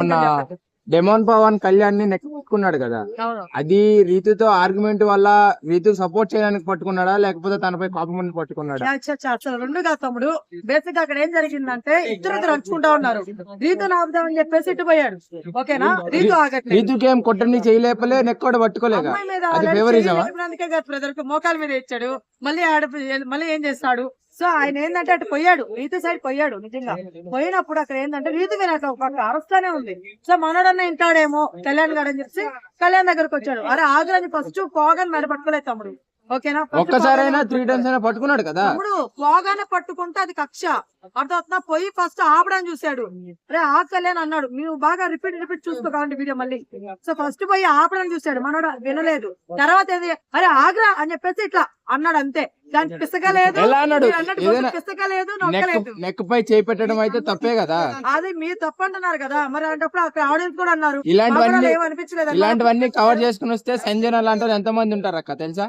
మొన్న డెమోన్ పవన్ కళ్యాణ్ని నెక్కున్నాడు కదా. అవును. అది రీతుతో ఆర్గ్యుమెంట్ వల్ల రీతు సపోర్ట్ చేయడానికి పట్టుకున్నాడా? లేకపోతే తనపై కోపం పట్టుకున్నాడా? అసలు రెండు కాదు తమ్ముడు. బేసిక్గా అక్కడ ఏం జరిగిందంటే ఇద్దరు ఇద్దరు అంచుకుంటా ఉన్నారు. రీతు ఆపుదామని చెప్పేసి ఇటు పోయాడు ఓకేనా? రీతు ఆగట్లేదు. రీతుకి ఏం కొట్టని చేయలేపలే అది కాదు బ్రదర్ మోకాల మీద ఇచ్చాడు మళ్ళీ ఆడ మళ్ళీ ఏం చేస్తాడు? సో ఆయన ఏంటంటే అటు పోయాడు రీతు సైడ్ పోయాడు నిజంగా. పోయినప్పుడు అక్కడ ఏంటంటే రీతు మీద అట్లా ఒక పక్క అరుస్తానే ఉంది. సో మనోడన్న ఇంటాడేమో కళ్యాణ్ గారు అని చెప్పి కళ్యాణ్ దగ్గరకు వచ్చాడు. అరే ఆగ్రహం ఫస్ట్ పోగానే మెడ పట్టుకోలేదు తమ్ముడు. ఓకేనా? First ఒక్కసారైనా పోగానే త్రీ టైమ్స్ అయినా పట్టుకున్నాడు కదా? తమ్ముడు పోగానే పట్టుకుంటే అది కక్ష. అర్థం పోయి ఫస్ట్ ఆపడానికి చూశాడు. రే ఆకలే అని అన్నాడు నువ్వు బాగా రిపీట్ రిపీట్ చూసుకో కావండి వీడియో మళ్ళీ. సో ఫస్ట్ పోయి ఆపడానికి చూశాడు. మనోడు వినలేదు. తర్వాత ఏంది? అరే ఆగ్రా అని చెప్పేసి ఇట్లా అన్నాడు అంతే. ఎలా అన్నాడు? నెక్ నొక్కలేదు. నెక్ పై చేయి పెట్టడం అయితే తప్పే కదా? అది మీరు తప్పు అంటున్నారు కదా. మరి అంటే అక్కడ ఆడియన్స్ కూడా అన్నారు. ఇలాంటివన్నీ. ఇలాంటివన్నీ కవర్ చేసుకుని వస్తే సంజన లాంటి ఎంత మంది ఉంటారు అక్క తెలుసా?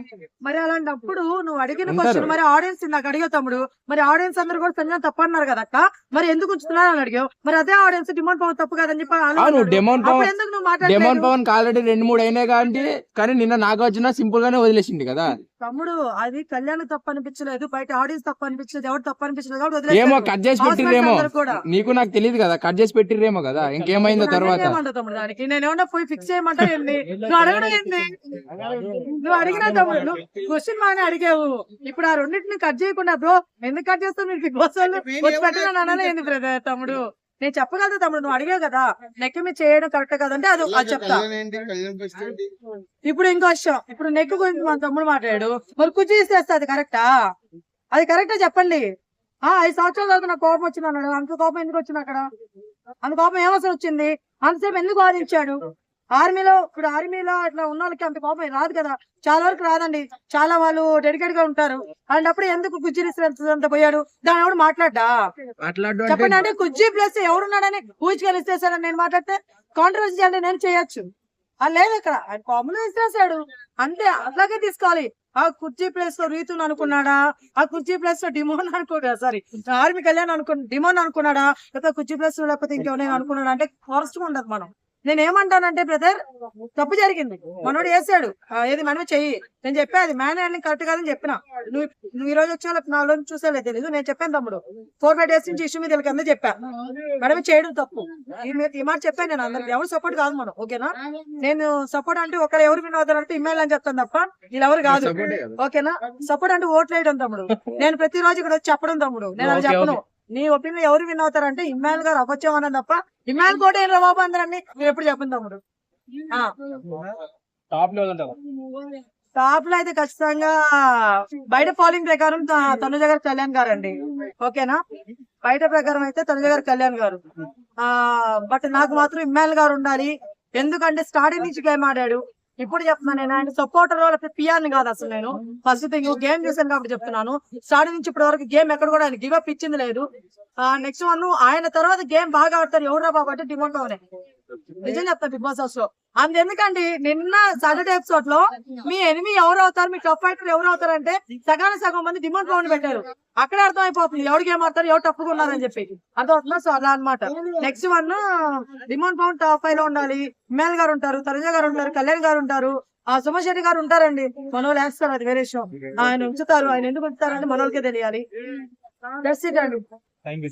మరి అలాంటప్పుడు నువ్వు అడిగిన. క్వశ్చన్ మరి ఆడియన్స్ నాకు అడిగావు తమ్ముడు. మరి ఆడియన్స్ అందరూ కూడా సంజన తప్పు అన్నారు కదా అక్క? మరి ఎందుకు ఉంచుతున్నారు అని అడిగావు. మరి అదే ఆడియన్స్ డిమాండ్ పవన్ తప్పు కాదని చెప్పి అప్పుడు పవన్ ఎందుకు నువ్వు డెమోన్ మాట్లాడలేదు పవన్ ఆల్రెడీ రెండు మూడు అయినాయి కాబట్టి కానీ నిన్న నాగార్జున సింపుల్ గానే వదిలేసింది కదా. తమ్ముడు అది కళ్యాణ్ తప్పు అనిపించలేదు బయట ఆడియన్స్ తప్పు అనిపించలేదు ఎవరు తప్పు అనిపించలేదు. ఏమో కట్ చేసి కూడా. నీకు నాకు తెలియదు కదా కట్ చేసి పెట్టిర్రేమో కదా ఇంకేమైందో తర్వాత. తమ్ముడు దానికి? నేను ఏమన్నా పోయి ఫిక్స్ చేయమంటా ఏంది? నువ్వు అడగడం ఏంది? నువ్వు అడిగినా తమ్ముడు నువ్వు క్వశ్చన్ మానే అడిగావు. ఇప్పుడు ఆ రెండింటిని కట్ చేయకుండా బ్రో ఎందుకు కట్ చేస్తావు? మీరు బిగ్ బాస్ వాళ్ళు ఏంది బ్రదర్ తమ్ముడు? నేను చెప్పగలదు తమ్ముడు నువ్వు అడిగావు కదా. నెక్ మీద చేయడం కరెక్ట్ కదంటే అది అది చెప్తా. ఇప్పుడు ఇంకో విషయం. ఇప్పుడు నెక్ గురించి మన తమ్ముడు మాట్లాడాడు. మరి కుర్చీ ఇస్తే అది కరెక్టా అది కరెక్టా చెప్పండి. ఆ ఐదు సంవత్సరాల తర్వాత నాకు కోపం వచ్చింది అన్నాడు. అంత కోపం ఎందుకు వచ్చింది అక్కడ? అంత కోపం ఏమవసరం వచ్చింది? అంతసేపు ఎందుకు వాదించాడు? ఆర్మీలో ఇప్పుడు ఆర్మీలో అట్లా ఉన్న వాళ్ళకి అంత కోపం రాదు కదా. చాలా వరకు రాదండి. చాలా వాళ్ళు డెడికేట్గా ఉంటారు. అలాంటప్పుడు ఎందుకు కుర్చీ అంత పోయాడు? దాని ఎవడు మాట్లాడ్డా? చెప్పండి అంటే కుర్చీ ప్లస్ ఎవరున్నాడని ఊహించుకెళ్ళిస్తేసాడని నేను మాట్లాడితే. కాంట్రవర్సీ అంటే నేను చేయొచ్చు. అది లేదు ఇక్కడ ఆయన కామన్ ఇస్తేసాడు అంతే. అట్లాగే తీసుకోవాలి. ఆ కుర్చీ ప్లేస్లో రీతుని అనుకున్నాడా? ఆ కుర్చీ ప్లేస్లో డిమోన్ అనుకున్నా సారీ ఆర్మీ కళ్యాణ్ అనుకు డిమోన్ అనుకున్నాడా? లేకపోతే కుర్చీ ప్లేస్లో లేకపోతే ఇంకెవరైనా అనుకున్నాడా? అంటే ఫారెస్ట్ ఉండదు మనం. నేను ఏమంటానంటే బ్రదర్ తప్పు జరిగింది. మనోడు వేసాడు ఏది మనమే చెయ్యి. నేను చెప్పా అది మ్యాన్ హ్యాండింగ్ కరెక్ట్ కాదని చెప్పిన. నువ్వు నువ్వు ఈ రోజు వచ్చే రోజులు చూసేలే తెలీదు. నేను చెప్పాను తమ్ముడు. ఫోర్ ఫైవ్ డేస్ నుంచి ఇష్యూ మీద వీళ్ళకి అందరూ చెప్పా. మనమే చేయడం తప్పు. ఈ మాట చెప్పాను నేను అందరికి. ఎవరు సపోర్ట్ కాదు మనం ఓకేనా నేను సపోర్ట్ అంటే ఒకరు ఎవరు విన్ అవుతారు అంటే ఇమ్మాయిల్ అని చెప్తాను తప్ప వీళ్ళు ఎవరు కాదు. ఓకేనా సపోర్ట్ అంటే ఓట్లు వేయడం తమ్ముడు. నేను ప్రతి రోజు ఇక్కడ వచ్చి చెప్పడం తమ్ముడు. నేను అది చెప్పను. నీ ఒపీనియన్ ఎవరు విన్ అవుతారంటే ఇమ్మాయిల్ గారు అవ్వచ్చు అన్నది తప్ప ఇమ్మాయిల్ కూడా ఏం బాబు అందరని మీరు ఎప్పుడు చెప్పండి తమ్ముడు. ఆ, టాప్లో అయితే ఖచ్చితంగా బయట పోలింగ్ ప్రకారం తనుజ గారు కళ్యాణ్ గారు అండి ఓకేనా? బయట ప్రకారం అయితే తనుజ గారు కళ్యాణ్ గారు. ఆ బట్ నాకు మాత్రం ఇమ్మాయిల్ గారు ఉండాలి. ఎందుకంటే స్టార్టింగ్ నుంచి గేమ్ ఆడాడు. ఇప్పుడు చెప్తున్నాను నేను ఆయన సపోర్టర్ లేకపోతే పిఆర్ కాదు అసలు నేను. ఫస్ట్ థింగ్ గేమ్ చూసాను కాబట్టి చెప్తున్నాను. స్టార్టింగ్ నుంచి ఇప్పటి వరకు గేమ్ ఎక్కడ కూడా ఆయన గివ్ ఇచ్చింది లేదు. నెక్స్ట్ వన్ ఆయన తర్వాత గేమ్ బాగా ఆడతారు. ఎవరు బాబు అంటే డిమాండ్ అవనే నిజం చెప్తా బిగ్ బాస్ హౌస్లో అంత ఎందుకండి నిన్న సాటర్డే ఎపిసోడ్లో మీ ఎనిమి ఎవరు అవుతారు? మీ టఫ్ ఫైటర్ ఎవరు అవుతారు అంటే సగానికి సగం మంది డిమాండ్ పవన్ పెట్టారు. అక్కడ అర్థమైపోతుంది. ఎవరు గేమ్ ఆడతారు? ఎవరు టఫ్గా ఉన్నారని చెప్పి. అర్థమవుతుందా? సో అలా అనమాట next one demand Pawan top ఫైవ్లో ఉండాలి. ఇమ్మాన్ గారు ఉంటారు తరుజ గారు ఉంటారు కళ్యాణ్ గారు ఉంటారు. ఆ సుమన్ శెట్టి గారు ఉంటారండి. మనోళ్ళు వేస్తారు అది వేరే విషయం. ఆయన ఉంచుతారు. ఆయన ఎందుకు ఉంచుతారంటే మనోళ్ళకే తెలియాలి. దట్స్ ఇట్ అండి. Thank you